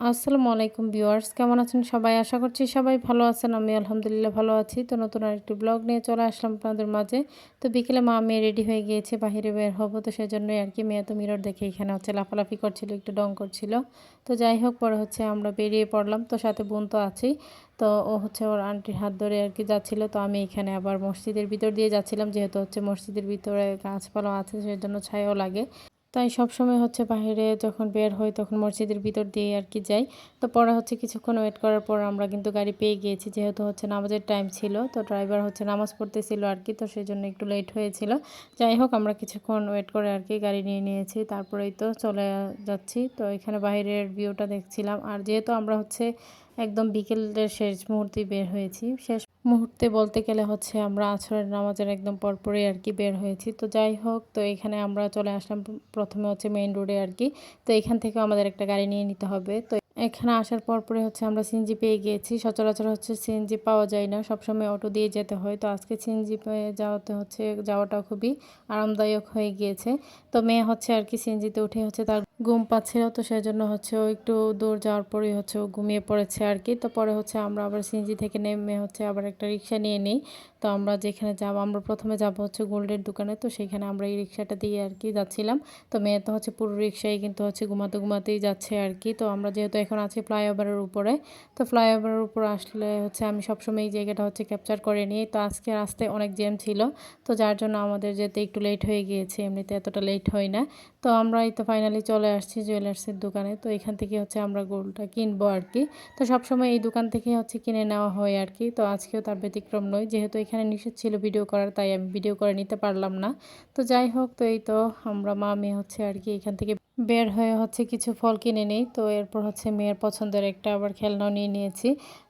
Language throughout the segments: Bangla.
আসসালামু আলাইকুম ভিউয়ার্স, কেমন আছেন সবাই? আশা করছি সবাই ভালো আছেন আমি আলহামদুলিল্লাহ ভালো আছি। তো নতুন আরেকটি ব্লগ নিয়ে চলে আসলাম আপনাদের মাঝে। তো বিকেলে মা মেয়ে রেডি হয়ে গিয়েছে, বাহিরে বের হব। তো সেজন্যই আর কি মেয়ে তো মিরর দেখে এখানে হচ্ছে লাফালাফি করছিল, একটু ডং করছিল। তো যাই হোক, পরে হচ্ছে আমরা বেরিয়ে পড়লাম। তো সাথে বোন তো আছেই তো ও হচ্ছে ওর আন্টির হাত ধরে আর কি যাচ্ছিল। তো আমি এখানে আবার মসজিদের ভিতর দিয়ে যাচ্ছিলাম। যেহেতু হচ্ছে মসজিদের ভিতরে গাছপালা আছে, সেজন্য ছায়াও লাগে। তাই সবসময় হচ্ছে বাহিরে যখন বের হই তখন মসজিদের ভিতর দিয়ে আর কি যাই। তো পরে হচ্ছে কিছুক্ষণ ওয়েট করার পর আমরা কিন্তু গাড়ি পেয়ে গিয়েছি, যেহেতু হচ্ছে নামাজের টাইম ছিল, তো ড্রাইভার হচ্ছে নামাজ পড়তেছিল আর কি, তো সেই জন্য একটু লেট হয়েছিল। যাই হোক, আমরা কিছুক্ষণ ওয়েট করে আর কি গাড়ি নিয়ে নিয়েছি, তারপরেই তো চলে যাচ্ছি। তো এখানে বাইরের ভিউটা দেখছিলাম। আর যেহেতু আমরা হচ্ছে একদম বিকেলের শেষ মুহূর্তে বের হয়েছি, শেষ মুহূর্তে বলতে গেলে হচ্ছে আমরা আছরের নামাজের একদম পরপরই আর কি বের হয়েছি। তো যাই হোক, তো এখানে আমরা চলে আসলাম প্রথমে হচ্ছে মেইন রোডে আর কি। তো এখান থেকে আমাদের একটা গাড়ি নিয়ে নিতে হবে। তো এখানে আসার পর পরে হচ্ছে আমরা সিএনজি পেয়ে গিয়েছি। সচরাচর হচ্ছে সিএনজি পাওয়া যায় না। সবসময় অটো দিয়ে যেতে হয়। তো আজকে সিএনজি পেয়ে যাওয়াতে হচ্ছে, যাওয়াটা খুবই আরামদায়ক হয়ে গিয়েছে। তো মেয়ে হচ্ছে আর কি সিএনজিতে উঠে হচ্ছে তার ঘুম পাচ্ছিল। তো সেই জন্য হচ্ছে ও একটু দূর যাওয়ার পরেই হচ্ছে ও ঘুমিয়ে পড়েছে আর কি। তো পরে হচ্ছে আমরা আবার সিএনজি থেকে নেমে হচ্ছে আবার একটা রিক্সা নিয়ে নিই। তো আমরা যেখানে যাব, আমরা প্রথমে যাব হচ্ছে গোল্ডের দোকানে। তো সেখানে আমরা এই রিক্সাটা দিয়ে আর কি যাচ্ছিলাম। তো মেয়ে তো হচ্ছে পুরো রিক্সায় কিন্তু হচ্ছে ঘুমাতে ঘুমাতেই যাচ্ছে আর কি। তো আমরা যেহেতু এখন আছি ফ্লাইওভারের উপরে। তো ফ্লাইওভারের উপর আসলে হচ্ছে আমি সবসময় এই জায়গাটা হচ্ছে ক্যাপচার করে নিই। তো আজকে রাস্তায় অনেক জ্যাম ছিল, তো যার জন্য আমাদের যেতে একটু লেট হয়ে গিয়েছে, এমনিতে এতটা লেট হয় না। তো আমরা এই তো ফাইনালি চলে আসছি জুয়েলার্সের দোকানে। তো এখান থেকে হচ্ছে আমরা গোল্ডটা কিনবো আর কি তো সবসময় এই দোকান থেকে হচ্ছে কিনে নেওয়া হয় আর কি তো আজকেও তার ব্যতিক্রম নয়, যেহেতু এখানে নিষেধ ছিল ভিডিও করার, তাই আমি ভিডিও করে নিতে পারলাম না। তো যাই হোক, তো এই তো আমরা মা মেয়ে হচ্ছে আর কি এখান থেকে বের হয়ে হচ্ছে কিছু ফল কিনে নিই। তো এরপর হচ্ছে মেয়ের পছন্দের একটা আবার খেলনাও নিয়ে নিয়েছি।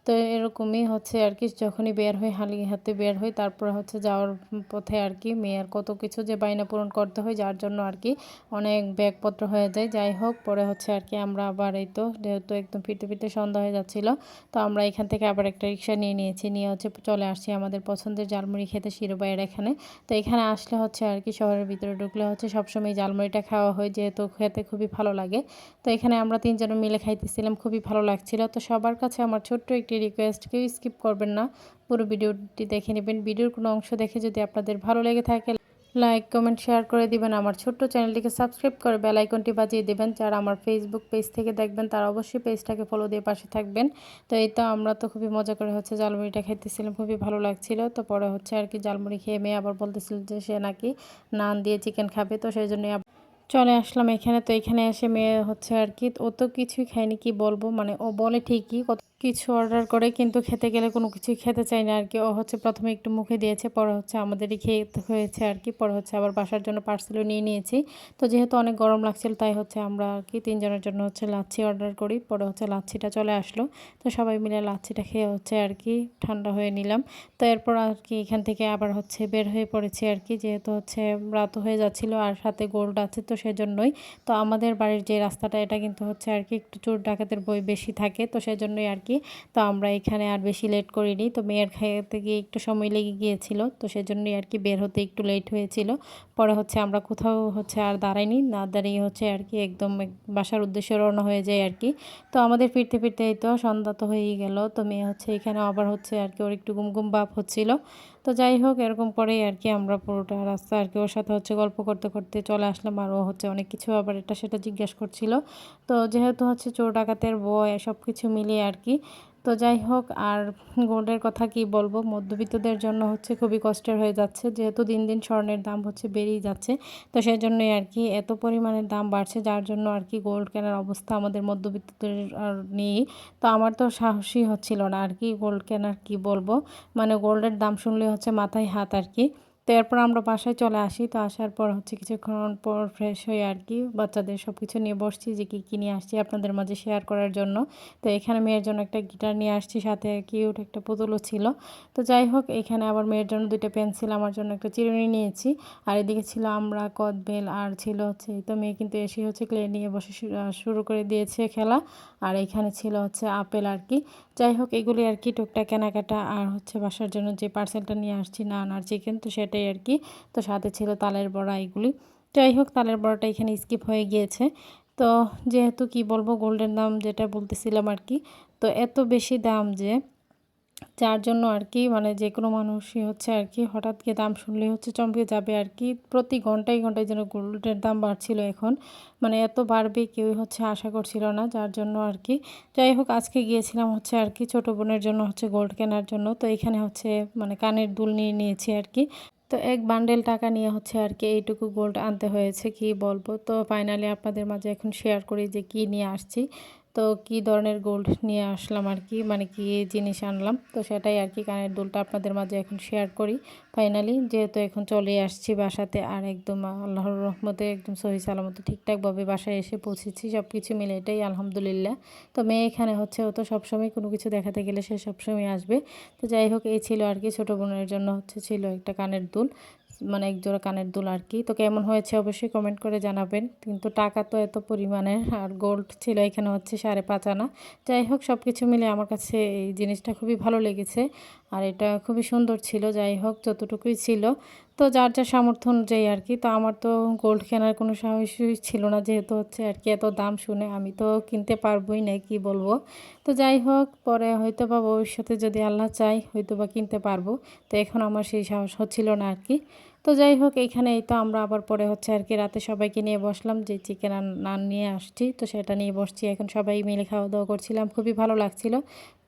তো এরকমই হচ্ছে আর কি, যখনই বের হই হালি হাতে বের হই, তারপরে হচ্ছে যাওয়ার পথে আর কি মেয়ের কত কিছু যে বায়না পূরণ করতে হয়, যার জন্য আর কি অনেক ব্যাগপত্র হয়ে যায়। যাই হোক, পরে হচ্ছে আর কি আমরা আবার এই তো, যেহেতু একদম ফিরতে ফিরতে সন্ধ্যা হয়ে যাচ্ছিল, তো আমরা এখান থেকে আবার একটা রিক্সা নিয়ে নিয়েছি, নিয়ে হচ্ছে চলে আসছি আমাদের পছন্দের জালমুড়ি খেতে শিরোবাইয়ের এখানে। তো এখানে আসলে হচ্ছে আর কি শহরের ভিতরে ঢুকলে হচ্ছে সবসময় জালমুড়িটা খাওয়া হয়, যেহেতু খেতে খুবই ভালো লাগে। তো এখানে আমরা তিনজনে মিলে খাইতেছিলাম, খুবই ভালো লাগছিল। তো সবার কাছে আমার ছোট্ট একটি রিকোয়েস্ট কেউ স্কিপ করবেন না। পুরো ভিডিওটি দেখে নেবেন। ভিডিওর কোনো অংশ দেখে যদি আপনাদের ভালো লেগে থাকে লাইক কমেন্ট শেয়ার করে দিবেন। আমার ছোট্ট চ্যানেলটিকে সাবস্ক্রাইব করে বেল আইকনটি বাজিয়ে দেবেন। যারা আমার ফেসবুক পেজ থেকে দেখবেন, তারা অবশ্যই পেজটাকে ফলো দিয়ে পাশে থাকবেন। তো এই তো আমরা তো খুবই মজা করে হচ্ছে জালমুড়িটা খেতেছিলাম খুবই ভালো লাগছিল। তো পরে হচ্ছে আর কি জালমুড়ি খেয়ে মেয়ে আবার বলতেছিল যে সে নাকি নান দিয়ে চিকেন খাবে। তো সেই জন্যই চলে আসলাম এখানে। তো এখানে এসে মেয়ে হচ্ছে আর কি, ও তো কিছুই খায়নি, কি বলব? মানে ও বলে ঠিকই, কত কিছু অর্ডার করে কিন্তু খেতে গেলে কোনো কিছুই খেতে চাই না আর কি ও হচ্ছে প্রথমে একটু মুখে দিয়েছে, পরে হচ্ছে আমাদেরই খেতে হয়েছে আর কি পরে হচ্ছে আবার বাসার জন্য পার্সেলও নিয়ে নিয়েছি। তো যেহেতু অনেক গরম লাগছিল, তাই হচ্ছে আমরা আর কি তিনজনের জন্য হচ্ছে লাচ্ছি অর্ডার করি, পরে হচ্ছে লাচ্ছিটা চলে আসলো। তো সবাই মিলে লাচ্ছিটা খেয়ে হচ্ছে আর কি ঠান্ডা হয়ে নিলাম। তো এরপর আর কি এখান থেকে আবার হচ্ছে বের হয়ে পড়েছি আর কি যেহেতু হচ্ছে রাত হয়ে যাচ্ছিল আর সাথে গোল্ড আছে তো সেজন্যই। তো আমাদের বাড়ির যে রাস্তাটা, এটা কিন্তু হচ্ছে আর কি একটু চোর ডাকাতের বই বেশি থাকে, তো সেজন্যই আর কি তো আমরা এখানে আর বেশি লেট করিনি। তো মেয়ের খাইতে গিয়ে একটু সময় লেগে গিয়েছিল। তো সেজন্যই আর কি বের হতে একটু লেট হয়েছিল। পরে হচ্ছে আমরা কোথাও হচ্ছে আর দাঁড়াইনি। না দাঁড়িয়ে হচ্ছে আর কি একদম বাসার উদ্দেশ্যে রওনা হয়ে যায় আর কি। তো আমাদের ফিরতে ফিরতে এই তো সন্ধ্যা তো হয়েই গেল। তো মেয়ে হচ্ছে এখানে আবার হচ্ছে আর কি ওর একটু গুমগুম বাপ হচ্ছিল। তো যাই হোক, এরকম পরেই আর কি আমরা পুরোটা রাস্তা আর কি ওর সাথে হচ্ছে গল্প করতে করতে চলে আসলাম আর ও হচ্ছে অনেক কিছু আবার এটা সেটা জিজ্ঞেস করছিল। তো যেহেতু হচ্ছে চোর ডাকাতের বয় সব কিছু মিলিয়ে আর কি তো যাই হোক, আর গোল্ডের কথা কি বলব? মধ্যবিত্তদের জন্য হচ্ছে খুবই কষ্টের হয়ে যাচ্ছে। যেহেতু দিন দিন স্বর্ণের দাম হচ্ছে বেড়েই যাচ্ছে, তো সেই জন্যই আর কি এত পরিমাণের দাম বাড়ছে, যার জন্য আর কি গোল্ড কেনার অবস্থা আমাদের মধ্যবিত্তদের নেই। তো আমার তো সাহসই হচ্ছিল না আর কি গোল্ড কেনার কি বলব? মানে গোল্ডের দাম শুনলে হচ্ছে মাথায় হাত আর কি। তো এরপর আমরা বাসায় চলে আসি। তো আসার পর হচ্ছে কিছুক্ষণ পর ফ্রেশ হয়ে আর কি বাচ্চাদের সব কিছু নিয়ে বসছি যে কী কী নিয়ে আসছি আপনাদের মাঝে শেয়ার করার জন্য। তো এখানে মেয়ের জন্য একটা গিটার নিয়ে আসছি, সাথে কিউট একটা পুতুলও ছিল। তো যাই হোক, এখানে আবার মেয়ের জন্য দুইটা পেন্সিল আমার জন্য একটা চিরুনি নিয়েছি। আর এদিকে ছিল আমরা, কদবেল আর ছিল হচ্ছে তো মেয়ে কিন্তু এসে হচ্ছে ক্লে নিয়ে বসে শুরু করে দিয়েছে খেলা। আর এখানে ছিল হচ্ছে আপেল আর কি। যাই হোক, এগুলি আর কি টুকটা কেনাকাটা আর হচ্ছে বাসার জন্য যে পার্সেলটা নিয়ে আসছি, নান আর চিকেন তো সেটাই আর কি তো সাথে ছিল তালের বড়া এগুলি। যাই হোক, তালের বড়াটা এখানে স্কিপ হয়ে গিয়েছে। তো যেহেতু কি বলব গোল্ডের দাম যেটা বলতেছিলাম আর কি তো এত বেশি দাম যে যার জন্য আর কি মানে যে কোনো মানুষই হচ্ছে আর কি হঠাৎ গিয়ে দাম শুনলে হচ্ছে চমকে যাবে আর কি প্রতি ঘন্টায় ঘন্টায় যেন গোল্ডের দাম বাড়ছিল এখন। মানে এত বাড়বে কেউই হচ্ছে আশা করছিল না, যার জন্য আর কি যাই হোক, আজকে গিয়েছিলাম হচ্ছে আর কি ছোটো বোনের জন্য হচ্ছে গোল্ড কেনার জন্য। তো এখানে হচ্ছে মানে কানের দুল নিয়ে নিয়েছি আর কি তো এক বান্ডেল টাকা নিয়ে হচ্ছে আর কি এইটুকু গোল্ড আনতে হয়েছে, কি বলব? তো ফাইনালি আপনাদের মাঝে এখন শেয়ার করি যে কি নিয়ে আসছি। তো কি ধরনের গোল্ড নিয়ে আসলাম আর কি? মানে কি জিনিস আনলাম? তো সেটাই আর কি কানের দুলটা আপনাদের মাঝে এখন শেয়ার করি। ফাইনালি যেহেতু এখন চলে আসছি বাসাতে আর একদম আল্লাহর রহমতে একদম সহি সালামতো ঠিকঠাকভাবে বাসায় এসে পৌঁছেছি সব কিছু মিলে এটাই আলহামদুলিল্লাহ। তো মেয়ে এখানে হচ্ছে, ও তো সবসময় কোনো কিছু দেখাতে গেলে সে সবসময় আসবে। তো যাই হোক, এই ছিল আর কি ছোটো বোনের জন্য হচ্ছে ছিল একটা কানের দুল। মানে এক জোড়া কানের দুল আর কি তো কেমন হয়েছে অবশ্যই কমেন্ট করে জানাবেন। কিন্তু টাকা তো এত পরিমাণে, আর গোল্ড ছিল এখানে হচ্ছে সাড়ে পাঁচ আনা। যাই হোক সব কিছু মিলে আমার কাছে এই জিনিসটা খুবই ভালো লেগেছে। আর এটা খুবই সুন্দর ছিল, যাই হোক, যতটুকুই ছিল। তো যার যা সামর্থ্য অনুযায়ী আর কি তো আমার তো গোল্ড কেনার কোনো সাহসই ছিল না, যেহেতু হচ্ছে আর কি এত দাম শুনে আমি তো কিনতে পারবোই না কি বলব। তো যাই হোক, পরে হয়তো বা ভবিষ্যতে যদি আল্লাহ চাই হয়তো বা কিনতে পারব। তো এখন আমার সেই সাহস হচ্ছিল না আর কি তো যাই হোক এইখানে এই তো আমরা আবার পরে হচ্ছে আর কি রাতে সবাইকে নিয়ে বসলাম যে চিকেন নান নিয়ে আসছি। তো সেটা নিয়ে বসছি। এখন সবাই মিলে খাওয়া দাওয়া করছিলাম। খুবই ভালো লাগছিল।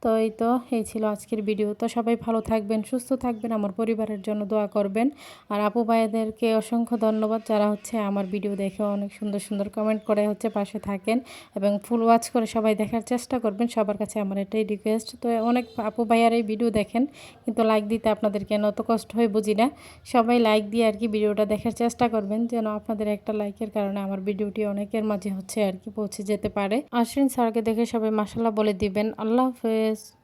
তো এই তো, এই ছিল আজকের ভিডিও তো সবাই ভালো থাকবেন, সুস্থ থাকবেন, আমার পরিবারের জন্য দোয়া করবেন। আর আপু ভাইদেরকে অসংখ্য ধন্যবাদ, যারা হচ্ছে আমার ভিডিও দেখে অনেক সুন্দর সুন্দর কমেন্ট করে হচ্ছে পাশে থাকেন এবং ফুল ওয়াচ করে সবাই দেখার চেষ্টা করবেন। সবার কাছে আমার এটাই রিকোয়েস্ট তো অনেক আপু ভাইয়ার এই ভিডিও দেখেন, কিন্তু লাইক দিতে আপনাদের কেন অত কষ্ট হয়ে বুঝি না। সবাই লাইক দিয়ে আর কি ভিডিওটা দেখার চেষ্টা করবেন, যেন আপনাদের একটা লাইকের কারণে আমার ভিডিওটি অনেকের মাঝে হচ্ছে আর কি পৌঁছে যেতে পারে। আশ্বিন স্যারকে দেখে সবাই মাসাল্লাহ বলে দিবেন। আল্লাহ হাফেজ। tardes.